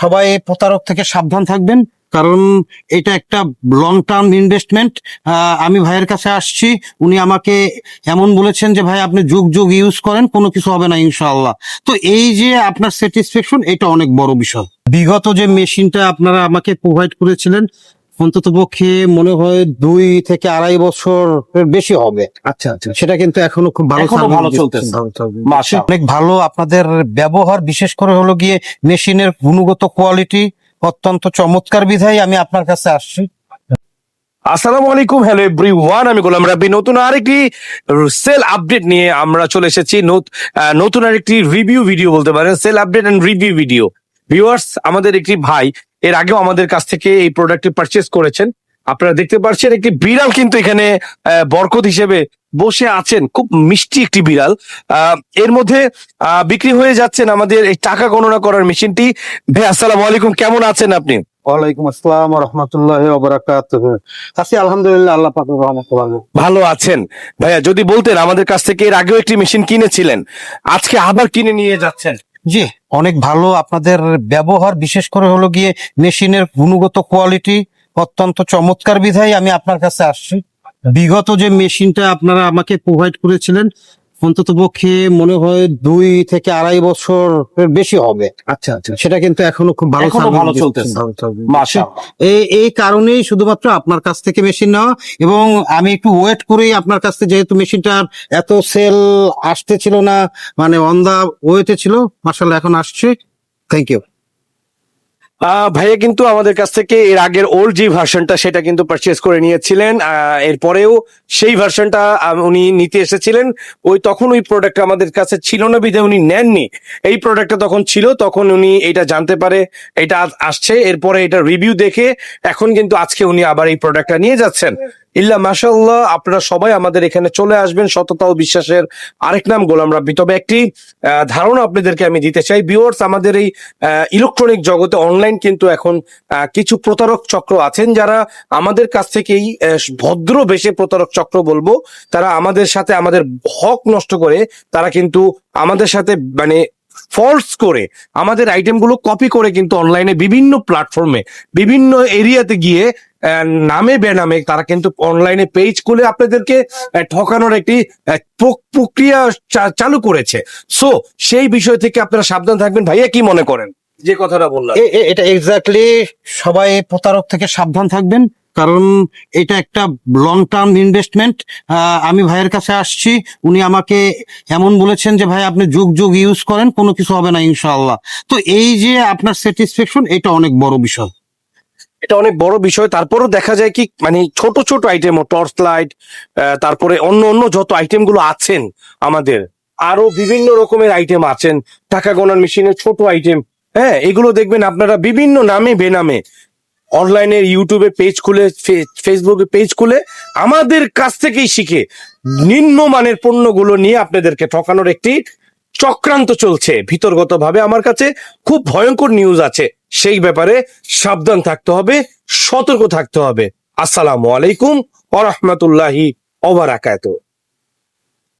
সবাই প্রতারক থেকে সাবধান থাকবেন, কারণ এটা একটা লং টার্ম ইনভেস্টমেন্ট আমি ভাইয়ের কাছে আসছি, উনি আমাকে এমন বলেছেন যে, ভাই, আপনি যুগ যুগ ইউজ করেন, কোনো কিছু হবে না ইনশাল্লাহ তো এই যে আপনার স্যাটিসফ্যাকশন এটা অনেক বড় বিষয়। বিগত যে মেশিনটা আপনারা আমাকে প্রোভাইড করেছিলেন অন্তত পক্ষে মনে হয় দুই থেকে আড়াই বছর বেশি হবে। আচ্ছা আচ্ছা। সেটা কিন্তু এখনও খুব ভালো ভালো চলতেছে। অনেক ভালো আপনাদের ব্যবহার বিশেষ করে হলো গিয়ে মেশিনের গুণগত কোয়ালিটি অত্যন্ত চমৎকার বিধায় আমি আপনার কাছে আসছি। আসসালামু আলাইকুম হ্যালো এভরিওয়ান আমি গোলাম রাব্বি। নতুন আরেকটি সেল আপডেট নিয়ে আমরা চলে এসেছি। নতুন আরেকটি রিভিউ ভিডিও বলতে পারেন। Sale update and review video. Viewers আমাদের একটি ভাই এর আগেও আমাদের কাছ থেকে এই প্রোডাক্টটি পারচেস করেছেন। আপনারা দেখতে পাচ্ছেন একটি বিড়াল কিন্তু এখানে বরকত হিসেবে বসে আছেন। খুব মিষ্টি একটি বিড়াল। এর মধ্যে বিক্রি হয়ে যাচ্ছেন আমাদের এই টাকা গণনা করার মেশিনটি। ভাই আসসালাম আলাইকুম। কেমন আছেন আপনি? ওয়ালাইকুম আসসালাম রহমতুল্লাহ আছি আলহামদুলিল্লাহ আল্লাহ পাকের রহমত ভালো। আছেন। ভাইয়া যদি বলতেন আমাদের কাছ থেকে এর আগেও একটি মেশিন কিনেছিলেন। আজকে আবার কিনে নিয়ে যাচ্ছেন। জি। অনেক ভালো আপনাদের ব্যবহার, বিশেষ করে হলো গিয়ে মেশিনের গুণগত কোয়ালিটি অত্যন্ত চমৎকার বিধায় আমি আপনার কাছে আসছি। বিগত যে মেশিনটা আপনারা আমাকে প্রোভাইড করেছিলেন অন্তত পক্ষে মনে হয় দুই থেকে আড়াই বছর বেশি হবে। আচ্ছা আচ্ছা। সেটা কিন্তু এখনও খুব ভালো ভালো চলতেছে। এই এই কারণেই শুধুমাত্র আপনার কাছ থেকে মেশিন নেওয়া এবং আমি একটু ওয়েট করেই আপনার কাছ থেকে যেহেতু মেশিনটার এত সেল আসতেছিল না মানে অন দা ওয়েতে ছিল মার্শাল এখন আসছে। থ্যাংক ইউ ভাইয়া কিন্তু আমাদের কাছ থেকে এর আগের ওল্ড যে ভার্সনটা সেটা কিন্তু পারচেস করে নিয়েছিলেন। এরপরেও সেই ভার্সনটা উনি নিতে এসেছিলেন। ওই তখন ওই প্রোডাক্ট আমাদের কাছে ছিল না বিধে উনি নেননি। এই প্রোডাক্টটা তখন ছিল, তখন উনি এটা জানতে পারে, এটা আসছে। এরপরে এটা রিভিউ দেখে এখন কিন্তু আজকে উনি আবার এই প্রোডাক্টটা নিয়ে যাচ্ছেন। ইল্লা মাশাল্লাহ আপনারা সবাই আমাদের এখানে চলে আসবেন সততা ও বিশ্বাসের আরেক নাম গোলাম রাব্বি। তবে একটি ধারণা আপনাদেরকে আমি দিতে চাই। ভিউয়ার্স আমাদের এই ইলেকট্রনিক জগতে অনলাইন কিন্তু এখন কিছু প্রতারক চক্র আছেন যারা আমাদের কাছ থেকেই আহ, ভদ্র বেশে প্রতারক চক্র বলব তারা আমাদের সাথে আমাদের হক নষ্ট করে তারা কিন্তু আমাদের সাথে মানে ফলস করে আমাদের আইটেমগুলো কপি করে কিন্তু অনলাইনে বিভিন্ন প্ল্যাটফর্মে বিভিন্ন এরিয়াতে গিয়ে নামে বেনামে তারা কিন্তু অনলাইনে পেজ খুলে আপনাদেরকে আহ, ঠকানোর একটি আহ, প্রক- প্রক্রিয়া চা- চালু করেছে। সো সেই বিষয় থেকে আপনারা সাবধান থাকবেন। ভাইয়া কি মনে করেন? যে কথাটা বললাম। এটা এক্স্যাক্টলি সবাই প্রতারক থেকে সাবধান থাকবেন। কারণ এটা একটা লং টার্ম ইনভেস্টমেন্ট আমি ভাইয়ের কাছে আসছি। উনি আমাকে এমন বলেছেন যে ভাই আপনি যুগ যুগ ইউজ করেন কোনো কিছু হবে না ইনশাআল্লাহ। তো এই যে আপনার স্যাটিসফ্যাকশন এটা অনেক বড় বিষয়। এটা অনেক বড় বিষয়। তারপরও দেখা যায় কি মানে ছোট ছোট আইটেম টর্চ লাইট তারপরে অন্য অন্য যত আইটেমগুলো আছেন আমাদের, আরও বিভিন্ন রকমের আইটেম আছেন। টাকা গোনার মেশিনের ছোট আইটেম হ্যাঁ এগুলো দেখবেন আপনারা বিভিন্ন নামে বেনামে অনলাইনে ইউটিউবে পেজ খুলে ফেসবুকে পেজ খুলে আমাদের কাছ থেকেই শিখে নিম্নমানের পণ্যগুলো নিয়ে আপনাদেরকে ঠকানোর একটি চক্রান্ত চলছে। ভিতরগত ভাবে আমার কাছে খুব ভয়ঙ্কর নিউজ আছে। সেই ব্যাপারে সাবধান থাকতে হবে সতর্ক থাকতে হবে। আসসালামু আলাইকুম ওরহমতুল্লাহি ওবারাকাতুহ